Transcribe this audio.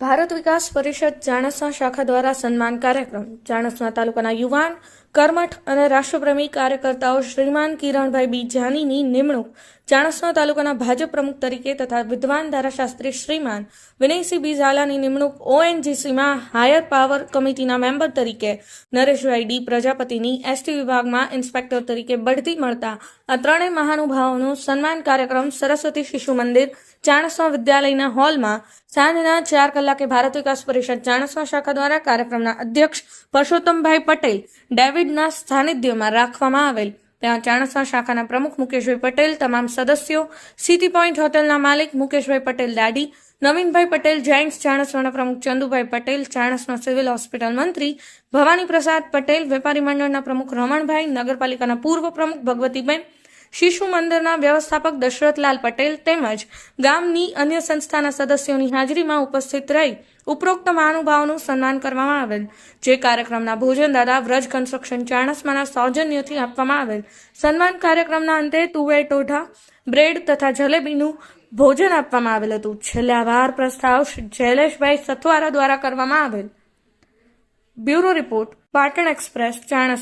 ભારત વિકાસ પરિષદ જાણસા શાખા દ્વારા સન્માન કાર્યક્રમ જાણસના તાલુકાના યુવાન કર્મઠ અને રાષ્ટ્રપ્રેમી કાર્યકર્તાઓ શ્રીમાન કિરણભાઈ બી જાનીની નિમણૂક ચાણસ્મા તાલુકાના ભાજપ પ્રમુખ તરીકે તથા વિદ્વાન ધારાશાસ્ત્રી શ્રીમાન વિનયસિંહ બી ઝાલાની નિમણૂક ઓએનજીસીમાં હાયર પાવર કમિટીના મેમ્બર તરીકે નરેશભાઈ ડી પ્રજાપતિની એસટી વિભાગમાં ઇન્સ્પેક્ટર તરીકે બઢતી મળતા આ ત્રણેય મહાનુભાવોનું સન્માન કાર્યક્રમ સરસ્વતી શિશુ મંદિર ચાણસ્મા વિદ્યાલયના હોલમાં સાંજના ચાર કલાકે ભારત વિકાસ પરિષદ ચાણસ્મા શાખા દ્વારા કાર્યક્રમના અધ્યક્ષ પરસોત્તમભાઈ પટેલ ડેવિડના સાનિધ્યમાં રાખવામાં આવેલ. ત્યાં ચાણસ્મા શાખાના પ્રમુખ મુકેશભાઈ પટેલ, તમામ સદસ્યો, સિટી પોઈન્ટ હોટલના માલિક મુકેશભાઈ પટેલ દાડી નવીનભાઈ પટેલ, જાયન્ટ્સ ચાણસ્માના પ્રમુખ ચંદુભાઈ પટેલ ચાણસ્મા સિવિલ હોસ્પિટલ મંત્રી ભવાની પ્રસાદ પટેલ, વેપારી મંડળના પ્રમુખ રમણભાઈ, નગરપાલિકાના પૂર્વ પ્રમુખ ભગવતીબેન શિશુ મંદિરના વ્યવસ્થાપક દશરથલાલ પટેલ તેમજ ગામની અન્ય સંસ્થાના સદસ્યોની હાજરીમાં ઉપસ્થિત રહી ઉપરોક્ત મહાનુભાવોનું સન્માન કરવામાં આવેલ. જે કાર્યક્રમના ભોજન દાદા વ્રજ કન્સ્ટ્રક્શન ચાણસમાના સૌજન્યથી આપવામાં આવેલ. સન્માન કાર્યક્રમના અંતે તુવેર ટોઠા બ્રેડ તથા જલેબીનું ભોજન આપવામાં આવેલ હતું. છેલ્લે આભાર પ્રસ્તાવ જૈલેશભાઈ સથવારા દ્વારા કરવામાં આવેલ. Bureau report Patan express, Chanasma.